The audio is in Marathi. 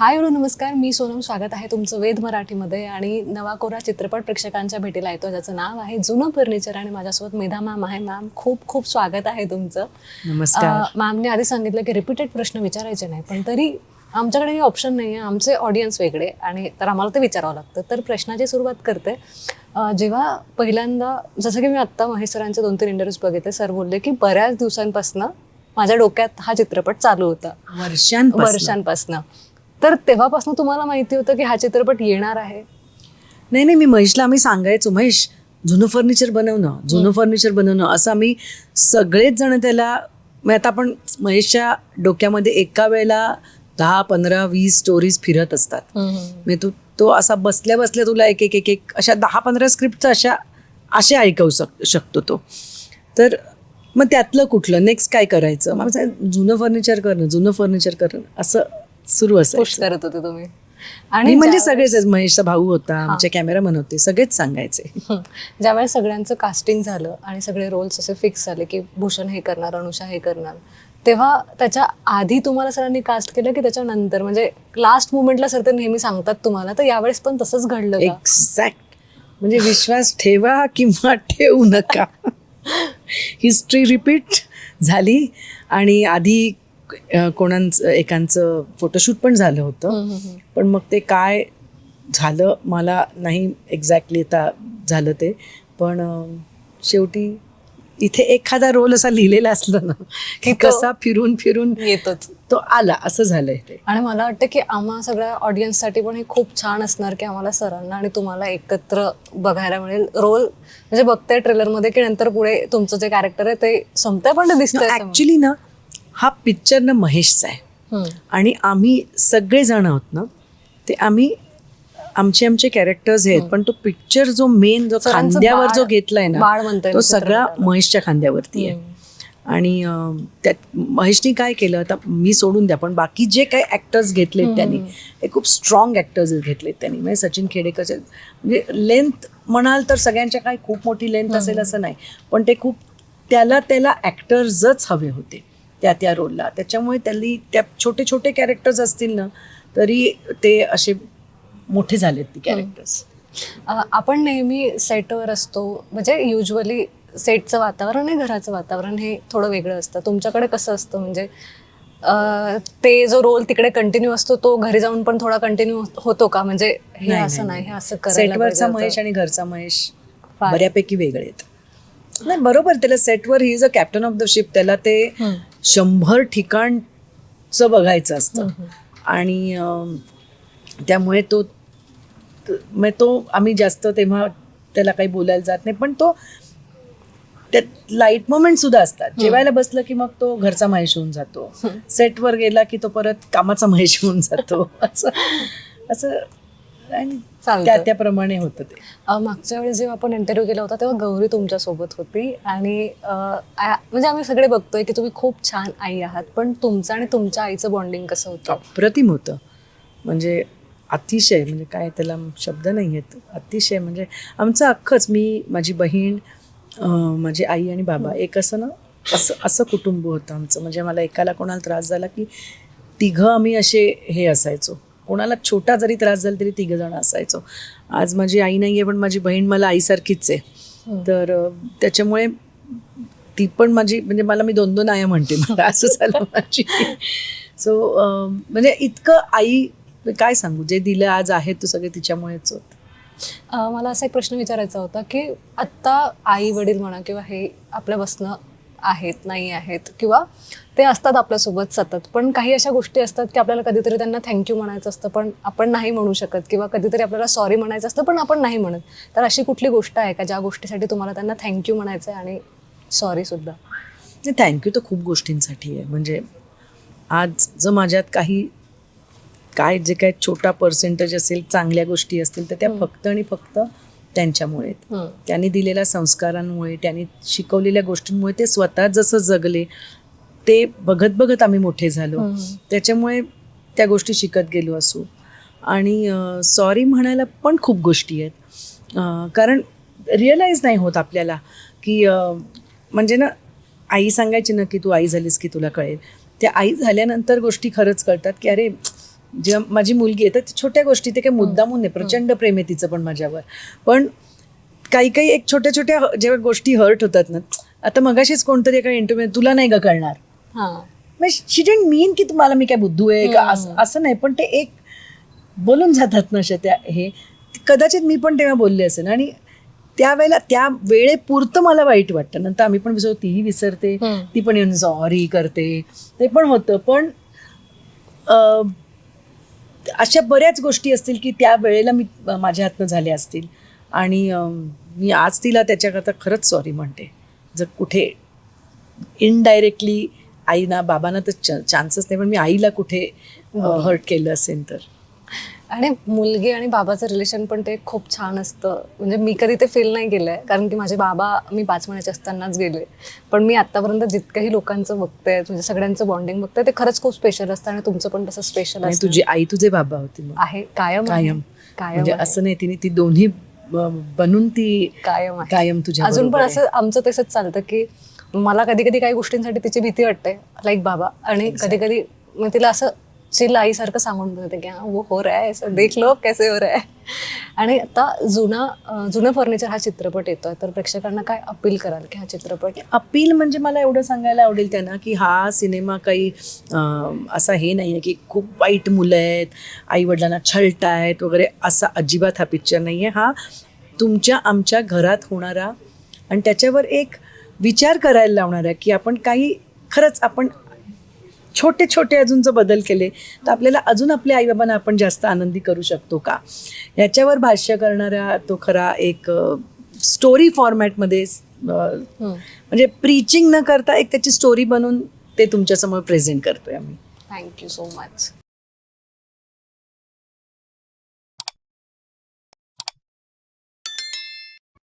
हाय हॅलो नमस्कार. मी सोनम. स्वागत आहे तुमचं वेद मराठीमध्ये. आणि नवा कोरा चित्रपट प्रेक्षकांच्या भेटीला येतो ज्याचं नाव आहे जुनं फर्निचर. आणि माझ्यासोबत मेधा मॅम आहे. मॅम खूप खूप स्वागत आहे तुमचं. नमस्कार. मॅमने आधी सांगितलं की रिपीटेड प्रश्न विचारायचे नाही पण तरी आमच्याकडे हे ऑप्शन नाही आहे आमचे ऑडियन्स वेगळे. आणि तर आम्हाला ते विचारावं लागतं. तर प्रश्नाची सुरुवात करते. जेव्हा पहिल्यांदा जसं की मी आत्ता महेश सरांचे दोन तीन इंटरव्ह्यूज बघितले सर बोलले की बऱ्याच दिवसांपासून माझ्या डोक्यात हा चित्रपट चालू होता. वर्षांपासनं. तर तेव्हापासून तुम्हाला माहिती होतं की हा चित्रपट येणार आहे? नाही नाही मी महेशला आम्ही सांगायचो महेश जुनं फर्निचर बनवणं जुनं फर्निचर बनवणं असं आम्ही सगळेच जण त्याला मग आता आपण महेशच्या डोक्यामध्ये एका वेळेला दहा पंधरा वीस स्टोरीज फिरत असतात. म्हणजे तू तो असा बसल्या बसल्या तुला एक एक एक एक अशा दहा पंधरा स्क्रिप्ट अशा असे ऐकवू शक शकतो तो. तर मग त्यातलं कुठलं? नेक्स्ट काय करायचं? सांगितलं, जुनं फर्निचर करणं जुनं फर्निचर करणं असं सुरू पुश असायचं. करत होते तुम्ही. आणि म्हणजे सगळेच. महेशचा भाऊ होता आमचे कॅमेरामन होते सगळेच सांगायचे. हं. ज्यावेळेस सगळ्यांचं कास्टिंग झालं आणि सगळे रोल्स असे फिक्स झाले की भूषण हे करणार अनुषा हे करणार तेव्हा त्याच्या आधी तुम्हाला सरांनी कास्ट केलं की त्याच्यानंतर म्हणजे लास्ट मुमेंटला सर ते नेहमी सांगतात तुम्हाला तर यावेळेस पण तसंच घडलं का? एक्झॅक्ट म्हणजे विश्वास ठेवा किंवा ठेवू नका. हिस्ट्री रिपीट झाली आणि आधी कोणाचं एकांचं फोटोशूट पण झालं होतं. पण मग ते काय झालं मला नाही एक्झॅक्टली आता झालं ते. पण शेवटी इथे एखादा रोल असा लिहिलेला असला ना की कसा फिरून फिरून येतोच. तो आला असं झालंय ते. आणि मला वाटतं की आम्हा सगळ्या ऑडियन्ससाठी पण हे खूप छान असणार की आम्हाला सरांना आणि तुम्हाला एकत्र बघायला मिळेल. रोल म्हणजे बघताय ट्रेलरमध्ये की नंतर पुढे तुमचं जे कॅरेक्टर आहे ते संपतंय पण दिसतंय. ऍक्च्युली ना हा पिक्चर ना महेशचा आहे. हं. आणि आम्ही सगळे जण आहोत ना ते आम्ही आमचे आमचे कॅरेक्टर्स आहेत पण तो पिक्चर जो मेन जो खांद्यावर जो घेतलाय ना तो सगळा. महेशच्या खांद्यावरती आहे. आणि त्यात महेशनी काय केलं आता मी सोडून द्या पण बाकी जे काही ऍक्टर्स घेतलेत त्यांनी हे खूप स्ट्रॉंग ऍक्टर्स घेतलेत त्यांनी. म्हणजे सचिन खेडेकर म्हणजे लेंथ म्हणाल तर सगळ्यांच्या काही खूप मोठी लेंथ असेल असं नाही पण ते खूप त्याला त्याला ऍक्टर्सच हवे होते. त्या त्या रोलला त्याच्यामुळे त्यांनी त्या छोटे छोटे कॅरेक्टर्स असतील ना तरी ते असे मोठे झालेत ती कॅरेक्टर्स आपण नेहमी सेटवर असतो. म्हणजे युजली सेटचं वातावरण आणि घराचं वातावरण हे थोडं वेगळं असतं. तुमच्याकडे कसं असतं? म्हणजे ते जो रोल तिकडे कंटिन्यू असतो तो घरी जाऊन पण थोडा कंटिन्यू होतो का? म्हणजे हे असं नाही, हे असं सेटवरचा महेश. आणि घरचा महेश. बऱ्यापैकी वेगळे आहेत. नाही बरोबर त्याला सेटवर he is a captain of the ship त्याला ते हं. शंभर ठिकाणचं बघायचं असतं. आणि त्यामुळे तो त- मग तो आम्ही जास्त तेव्हा त्याला काही बोलायला जात नाही पण तो त्यात लाइट मोमेंट सुद्धा असतात. जेवायला बसलं की मग तो घरचा महेश होऊन जातो. सेटवर गेला की तो परत कामाचा महेश होऊन जातो. असं असं आणि चालतं. त्या त्याप्रमाणे होतं ते. मागच्या वेळेस जेव्हा आपण इंटरव्ह्यू केला होता तेव्हा गौरी तुमच्यासोबत होती. आणि म्हणजे आम्ही सगळे बघतोय की तुम्ही खूप छान आई आहात पण तुमचं आणि तुमच्या आईचं बॉन्डिंग कसं होतं? अप्रतिम होतं. म्हणजे अतिशय म्हणजे काय त्याला शब्द नाही आहेत अतिशय म्हणजे आमचं अख्खंच मी माझी बहीण माझी आई आणि बाबा एक असं ना असं असं कुटुंब होतं आमचं. म्हणजे मला एकाला कोणाला त्रास झाला की तिघं आम्ही असे हे असायचो. कोणाला छोटा जरी त्रास झाला तरी तिघं जण असायचो. आज माझी आई नाही आहे पण माझी बहीण मला आईसारखीच आहे. तर त्याच्यामुळे ती पण माझी म्हणजे मला मी दोन दोन आया म्हणते. मला असं झालं माझी. सो म्हणजे इतकं आई काय सांगू? जे दिलं आज आहे तो सगळे तिच्यामुळेच होत. मला असा एक प्रश्न विचारायचा होता की आत्ता आई वडील म्हणा किंवा हे आपल्या बसणं आहेत नाही आहेत किंवा ते असतात आपल्यासोबत सतत. पण काही अशा गोष्टी असतात की आपल्याला कधीतरी त्यांना थँक्यू म्हणायचं असतं पण आपण नाही म्हणू शकत किंवा कधीतरी आपल्याला सॉरी म्हणायचं असतं पण आपण नाही म्हणत. तर अशी कुठली गोष्ट आहे का ज्या गोष्टीसाठी तुम्हाला त्यांना थँक्यू म्हणायचं आहे आणि सॉरी सुद्धा? नाही थँक्यू तर खूप गोष्टींसाठी आहे. म्हणजे आज जर माझ्यात काही काय जे काय छोटा पर्सेंटेज असेल चांगल्या गोष्टी असतील तर त्या फक्त आणि फक्त त्यांच्यामुळे. त्यांनी दिलेल्या संस्कारांमुळे त्यांनी शिकवलेल्या गोष्टींमुळे ते स्वतः जसं जगले ते बघत बघत आम्ही मोठे झालो. त्याच्यामुळे त्या गोष्टी शिकत गेलो असू. आणि सॉरी म्हणायला पण खूप गोष्टी आहेत. कारण रिअलाईज नाही होत आपल्याला की म्हणजे ना आई सांगायची ना की तू आई झालीस की तुला कळेल. त्या आई झाल्यानंतर गोष्टी खरंच कळतात की अरे जेव्हा माझी मुलगी आहे तर ती छोट्या गोष्टी ते काही मुद्दामून नाही प्रचंड प्रेम आहे तिचं पण माझ्यावर. पण काही काही एक छोट्या छोट्या जेव्हा गोष्टी हर्ट होतात ना आता मगाशीच कोणतरी एका इंटरव्ह्यू तुला नाही का कळणार. हां. शी डेंट मीन की तुम्हाला मी काय बुद्धू आहे का असं नाही पण ते एक बोलून जातात ना अशा त्या हे कदाचित मी पण तेव्हा बोलले असेल आणि त्यावेळेला त्या वेळेपुरतं मला वाईट वाटतं. नंतर आम्ही पण विसरतो तीही विसरते. ती पण येऊन सॉरी करते ते पण होतं. पण अशा बऱ्याच गोष्टी असतील की त्या वेळेला मी माझ्या हातनं झाल्या असतील. आणि मी आज तिला त्याच्याकरता खरंच सॉरी म्हणते. जर कुठे इनडायरेक्टली आईना बाबांना तर चान्सच नाही पण मी आईला कुठे हर्ट केलं असेल तर. आणि मुलगी आणि बाबाचं रिलेशन पण ते खूप छान असतं. म्हणजे मी कधी ते फील नाही केलंय. कारण की माझे बाबा मी पाच महिन्याचे असतानाच गेले. पण मी आतापर्यंत जितकंही लोकांचं बघते म्हणजे सगळ्यांचं बॉन्डिंग बघते ते खरंच खूप स्पेशल असतं आणि तुमचं पण तसं स्पेशल असतं. तुझी आई तुझे बाबा होती मग. आहे. कायम आहे. कायम. कायम म्हणजे आहे. असं नाही तिने ती दोन्ही बनून ती कायम आहे. कायम तुझ्या अजून पण आहे. असं आमचं तसंच चालतं की मला कधी कधी काही गोष्टींसाठी तिची भीती वाटते. लाईक बाबा. आणि कधी कधी मी तिला असं चिल आईसारखं सांगून देते की हां वो हो रहा है ऐसा देख लो कैसे हो रहा है. आणि आता जुना जुनं फर्निचर हा चित्रपट येतोय तर प्रेक्षकांना काय अपील कराल की हा चित्रपट? अपील म्हणजे मला एवढं सांगायला आवडेल त्यांना की हा सिनेमा काही असा हे नाही आहे की खूप वाईट मुलं आहेत आईवडिलांना आहेत वगैरे असा अजिबात हा पिक्चर नाही आहे हा तुमच्या आमच्या घरात होणारा आणि त्याच्यावर एक विचार करायला लावणारा की आपण काही खरंच आपण छोटे छोटे अजून जर बदल केले तर आपल्याला अजून आपल्या आईबाबांना आपण जास्त आनंदी करू शकतो का? याच्यावर भाष्य करणारा तो खरा एक स्टोरी फॉर्मॅटमध्ये म्हणजे प्रीचिंग न करता एक त्याची स्टोरी बनवून ते तुमच्यासमोर प्रेझेंट करतोय आम्ही. Thank you so much